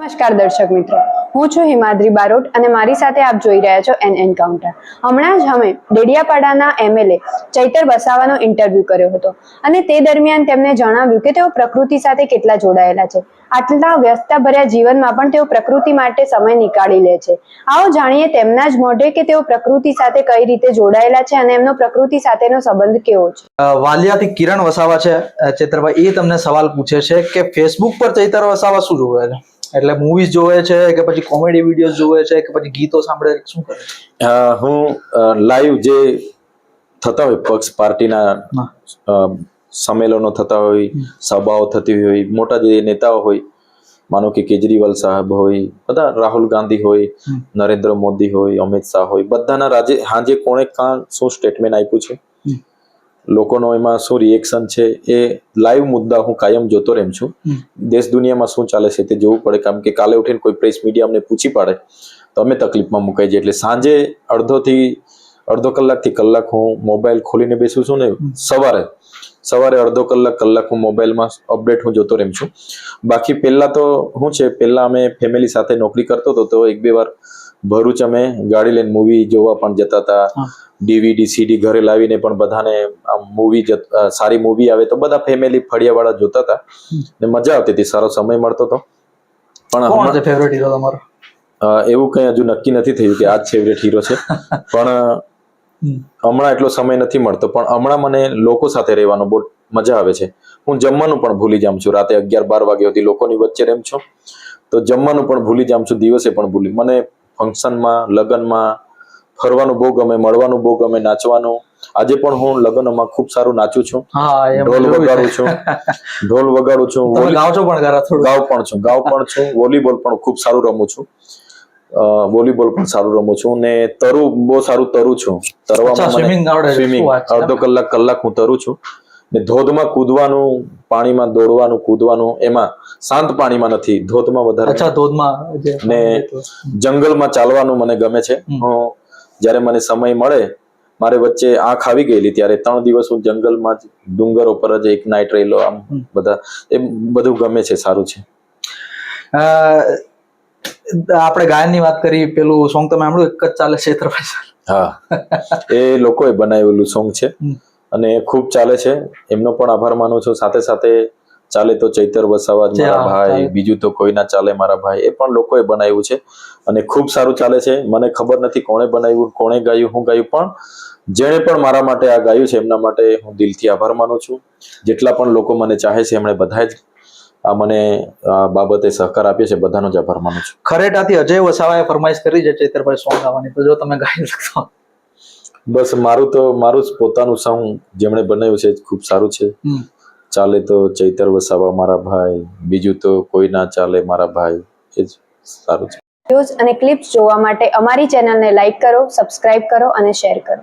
નમસ્કાર દર્શક મિત્રો. હું છું હિમાદ્રી બારોટ અને મારી સાથે આપ જોઈ રહ્યા છો એન એન્કાઉન્ટર હમણાં જ અમે ડેડિયાપાડાના એમએલએ ચૈતર વસાવાનો ઇન્ટરવ્યૂ કર્યો હતો અને તે દરમિયાન તેમણે જણાવ્યું કે તેઓ પ્રકૃતિ સાથે કેટલા જોડાયેલા છે. આટલા વ્યસ્તભર્યા જીવનમાં પણ તેઓ પ્રકૃતિ માટે સમય નીકાળી લે છે. આવો જાણીએ તેમના જ મોઢે કે તેઓ પ્રકૃતિ સાથે કઈ રીતે જોડાયેલા છે અને એમનો પ્રકૃતિ સાથેનો સંબંધ કેવો છે? વાલિયાથી કિરણ વસાવા છે. ચૈતરભાઈ, એ તમને સવાલ પૂછે છે કે ફેસબુક પર ચૈતર વસાવા શું જોવે છે? એટલે મૂવીઝ જોવે છે કે પછી કોમેડી વીડિયો જોવે છે કે પછી ગીતો સાંભળે? શું કરે હું લાઈવ જે થતા હોય પક્ષ પાર્ટીના સંમેલનો થતા હોય સભાઓ થતી હોય મોટા જે નેતાઓ હોય માનો કે કેજરીવાલ સાહેબ હોય બધા રાહુલ ગાંધી હોય નરેન્દ્ર મોદી હોય અમિત શાહ હોય બધાના રાજે હાજે કોણે કાં શું સ્ટેટમેન્ટ આપ્યું છે. લોકોનો એમાં શું રિએક્શન છે એ લાઈવ મુદ્દા હું કાયમ જોતો રહેમ છું. દેશ દુનિયામાં શું ચાલે છે તે જોવું પડે કારણ કે કાલે ઉઠીને કોઈ પ્રેસ મીડિયા અમને પૂછી પાડે તો અમે તકલીફમાં મુકાઈ જઈએ. એટલે સાંજે અડધોથી અડધો કલાકથી કલાક હું મોબાઈલ ખોલીને બેસું છું ને સવારે સવારે અડધો કલાક કલાક હું મોબાઈલમાં અપડેટ હું જોતો રહેમ છું. બાકી પહેલા તો શું છે પહેલા અમે ફેમિલી સાથે નોકરી કરતો હતો તો એક બે વાર ભરૂચ અમે ગાડી લઈને મૂવી જોવા પણ જતા હતા. ડીવીડી સીડી ઘરે લાવીને પણ બધાને આમ મૂવી સારી મૂવી આવે તો બધા ફેમિલી ફળિયાવાળા જોતા હતા. ને મજા આવતી હતી સારો સમય મળતો હતો. પણ ફેવરેટ હીરો તમારો? એવું કંઈ હજુ નક્કી નથી થયું કે આ જ ફેવરેટ હીરો છે. પણ. હમણાં એટલો સમય નથી મળતો પણ હમણાં મને લોકો સાથે રહેવાનો બહુ મજા આવે છે. હું જમવાનું પણ ભૂલી જામ છું. રાતે અગિયાર બાર વાગ્યા સુધી લોકોની વચ્ચે રેમ છું. તો જમવાનું પણ ભૂલી જામ છું દિવસે પણ ભૂલી. મને ફંક્શનમાં લગ્નમાં ફરવાનું બહુ ગમે મળવાનું બહુ ગમે નાચવાનું. આજે પણ હું લગ્નમાં ખૂબ સારું નાચું છું. ઢોલ વગાડું છું. ઢોલ વગાડું છું છો પણ ગાવ પણ છું ગાવ પણ છું વોલીબોલ પણ ખૂબ સારું રમું છું. વોલીબોલ પણ સારું રમું છું ને તરું બહુ સારું તરું છું. તરવામાં સ્વિમિંગ? અડધો કલાક કલાક હું તરું છું. ને ધોધમાં કૂદવાનું પાણીમાં દોડવાનું કૂદવાનું એમાં શાંત પાણીમાં નથી. ધોધમાં વધારે અચ્છા ધોધમાં ને જંગલમાં ચાલવાનું મને ગમે છે. હું જ્યારે મને સમય મળે મારે વચ્ચે આંખ આવી ગયેલી ત્યારે ત્રણ દિવસ હું જંગલમાં જ ઉપર પર જ એક નાઇટ રહેલો આમ બધા એ બધું ગમે છે સારું છે. આપણે ગાયનની વાત કરી પેલું સોંગ તમે સાંભળ્યું? એક જ ચાલે ક્ષેત્ર હા. એ લોકોએ બનાવેલું સોંગ છે. અને ખૂબ ચાલે છે. એમનો પણ આભાર માનું છું. સાથે સાથે ચાલે તો ચૈતર વસાવા મારા ભાઈ બીજું તો કોઈ ના ચાલે મારા ભાઈ. એ પણ લોકોએ બનાવ્યું છે. અને ખૂબ સારું ચાલે છે. મને ખબર નથી કોણે બનાવ્યું કોણે ગાયું હું ગાયું પણ જેણે પણ મારા માટે આ ગાયું છે એમના માટે હું દિલથી આભાર માનું છું. જેટલા પણ લોકો મને ચાહે છે એમણે બધા જ મને આ બાબતે સહકાર આપ્યો છે બધાનો જ આભાર માનું છું. ખરેટાથી અજય વસાવાએ ફરમાઈશ કરી છે ચૈતરભાઈ સોંગ ગાવાની. તો જો તમે ગાઈ શકશો. બસ મારું તો મારું જ પોતાનું સોંગ જેમણે બનાવ્યું છે ખૂબ સારું છે. ચાલે તો ચૈતર વસાવા મારા ભાઈ બીજું તો કોઈ ના ચાલે મારા ભાઈ એ જ સારું છે. ન્યૂઝ અને ક્લિપ્સ જોવા માટે અમારી ચેનલને લાઈક કરો સબસ્ક્રાઇબ કરો અને શેર કરો.